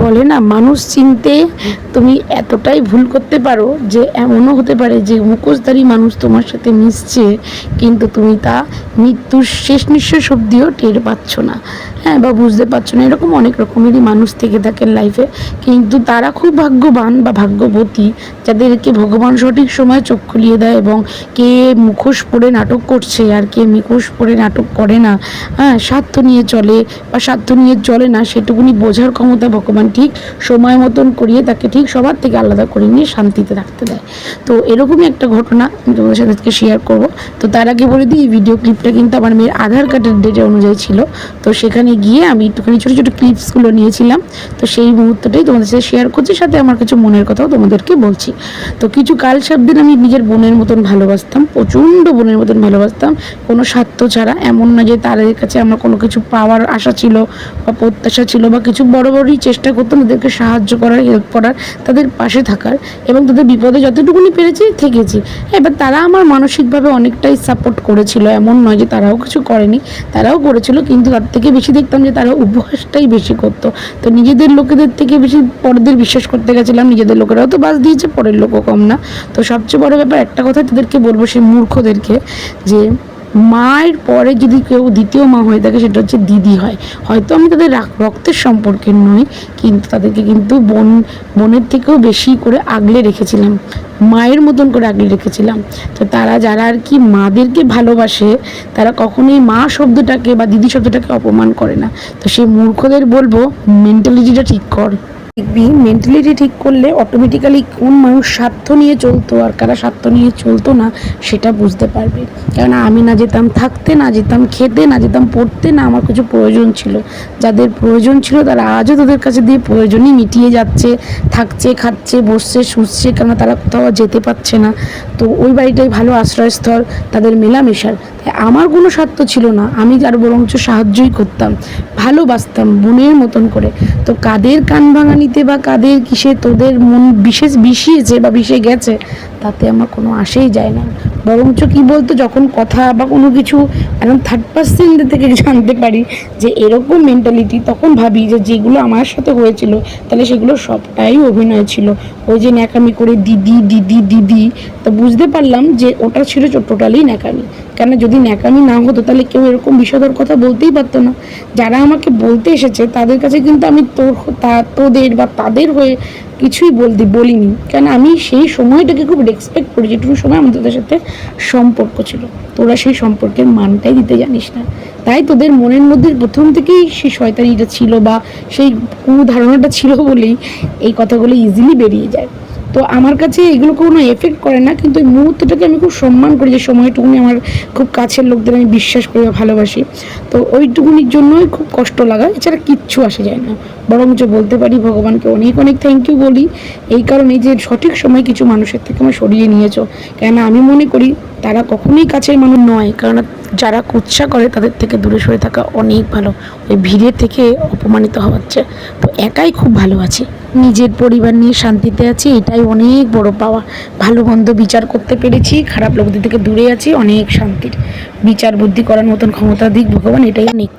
বলে না, মানুষ চিনতে তুমি এতটাই ভুল করতে পারো যে এমনও হতে পারে যে মুখোশধারী মানুষ তোমার সাথে মিশছে, কিন্তু তুমি তা মৃত্যুর শেষ নিঃশ্বাস অব্দিও টের পাচ্ছ না। হ্যাঁ বা বুঝতে পারছ না, এরকম অনেক রকমেরই মানুষ থেকে থাকেন লাইফে কিন্তু তারা খুব ভাগ্যবান বা ভাগ্যবতী, যাদেরকে ভগবান সঠিক সময় চোখ খুলিয়ে দেয় এবং কে মুখোশ পরে নাটক করছে আর কে মুখোশ পরে নাটক করে না হ্যাঁ স্বার্থ নিয়ে চলে বা স্বার্থ নিয়ে চলে না, সেটুকুনি বোঝার ক্ষমতা ভগবান ঠিক সময় মতন করিয়ে তাকে ঠিক সবার থেকে আলাদা করে নিয়ে শান্তিতে রাখতে দেয়। তো এরকমই একটা ঘটনা আমি তোমাদের সাথে আজকে শেয়ার করব। তো তার আগে বলে দিই, এই ভিডিও ক্লিপটা কিন্তু আমার মেয়ের আধার কার্ডের ডেট অনুযায়ী ছিল। তো সেখানে গিয়ে আমি একটুখানি ছোটো ছোটো ক্লিপসগুলো নিয়েছিলাম। তো সেই মুহূর্তটাই তোমাদের সাথে শেয়ার করছি, সাথে আমার কিছু মনের কথাও তোমাদেরকে বলছি। তো কিছু কাল দিন আমি নিজের বোনের মতন ভালোবাসতাম, প্রচণ্ড বোনের মতন ভালোবাসতাম। কোনো স্বার্থ ছাড়া, এমন না যে তাদের কাছে আমার কোনো কিছু পাওয়ার আশা ছিল বা প্রত্যাশা ছিল বা কিছু বড় বড়ই চেষ্টা করতাম তাদেরকে সাহায্য করার হেল্প করার, তাদের পাশে থাকার এবং তাদের বিপদে যতটুকুনি পেরেছি থেকেছি। এবার তারা আমার মানসিকভাবে অনেকটাই সাপোর্ট করেছিল। এমন নয় যে তারাও কিছু করেনি, তারাও করেছিল, কিন্তু তার থেকে বেশি দেখতাম যে তারা উপহাসটাই বেশি করতো। তো নিজেদের লোকেদের থেকে বেশি পরদের বিশ্বাস করতে গেছিলাম, নিজেদের লোকেরাও তো বাস দিয়েছে, পরের লোকও কম না। তো সবচেয়ে বড় ব্যাপার একটা কথা তাদেরকে বলব, সেই মূর্খদেরকে, যে মায়ের পরে যদি কেউ দ্বিতীয় মা হয়ে থাকে, সেটা হচ্ছে দিদি হয়। হয়তো আমি তাদের রক্তের সম্পর্কের নই, কিন্তু তাদেরকে কিন্তু বোন, বোনের থেকেও বেশি করে আগলে রেখেছিলাম। মায়ের মতন করে আগলে রেখেছিলাম। তো তারা যারা আর কি মাদেরকে ভালোবাসে, তারা কখনোই মা শব্দটাকে বা দিদি শব্দটাকে অপমান করে না। তো সেই মূর্খদের বলব মেন্টালিটিটা ঠিক কর। দেখবি মেন্টালিটি ঠিক করলে অটোমেটিক্যালি কোন মানুষ স্বার্থ নিয়ে চলতো আর কারা স্বার্থ নিয়ে চলতো না, সেটা বুঝতে পারবে। কেননা আমি না যেতাম থাকতে, না যেতাম খেতে, না যেতাম পড়তে, না আমার কিছু প্রয়োজন ছিল। যাদের প্রয়োজন ছিল তারা আজও তাদের কাছে দিয়ে প্রয়োজনই মিটিয়ে যাচ্ছে, থাকছে, খাচ্ছে, বসছে, শুচ্ছে, কেননা তারা কোথাও যেতে পারছে না। তো ওই বাড়িটাই ভালো আশ্রয়স্থল, তাদের মেলামেশার। আমার কোনো স্বার্থ ছিল না, আমি আর বরঞ্চ সাহায্যই করতাম, ভালোবাসতাম বোনের মতন করে। তো কাদের কান ভাঙানিতে বা কাদের কিসে তোদের মন বিশেষ বিষিয়েছে বা বিষে গেছে, তাতে আমার কোনো আসেই যায় না। বরঞ্চ কি বলতো, যখন কথা বা কোনো কিছু এখন থার্ড পার্সেন্ট থেকে জানতে পারি, যে এরকম মেন্টালিটি তখন ভাবি যে যেগুলো আমার সাথে হয়েছিল, তাহলে সেগুলো সবটাই অভিনয় ছিল। ওই যে ন্যাকামি করে দিদি দিদি দিদি, তো বুঝতে পারলাম যে ওটা ছিল টোটালি ন্যাকামি। কেন যদি ন্যাকামি না হতো, তাহলে কেউ এরকম বিষয়টার কথা বলতেই পারতো না। যারা আমাকে বলতে এসেছে, তাদের কাছে কিন্তু আমি তোর তা- তোদের বা তাদের হয়ে কিছুই বলতে বলিনি। কেন আমি সেই সময়টাকে খুব রেসপেক্ট করি, যেটুকু সময় আমাদের তাদের সাথে সম্পর্ক ছিল। তোরা সেই সম্পর্কের মানটাই দিতে জানিস না। তাই তোদের মনের মধ্যে প্রথম থেকেই সেই শয়তানিটা ছিল বা সেই কুধারণাটা ছিল বলেই এই কথাগুলো ইজিলি বেরিয়ে যায়। তো আমার কাছে এগুলো কোনো এফেক্ট করে না, কিন্তু এই মুহূর্তটাকে আমি খুব সম্মান করি যে সময়টুকুনি আমার খুব কাছের লোকদের আমি বিশ্বাস করি বা ভালোবাসি। তো ওইটুকুনির জন্যই খুব কষ্ট লাগা, এছাড়া কিচ্ছু আসে যায় না। বরঞ্চ বলতে পারি, ভগবানকে অনেক অনেক থ্যাংক ইউ বলি। এই কারণে যে সঠিক সময় কিছু মানুষের থেকে আমার সরিয়ে নিয়েছো। কেন আমি মনে করি তারা কখনোই কাছের মানুষ নয় কারণ যারা কুৎসা করে তাদের থেকে দূরে সরে থাকা অনেক ভালো। ওই ভিড়ে থেকে অপমানিত হচ্ছে। তো একাই খুব ভালো আছি। নিজের পরিবার নিয়ে শান্তিতে আছি, এটাই অনেক বড় পাওয়া। ভালো মন্দ বিচার করতে পেরেছি, খারাপ লোকদের থেকে দূরে আছি, অনেক শান্তির। বিচার বুদ্ধি করার মতন ক্ষমতা দিক ভগবান, এটাই অনেক।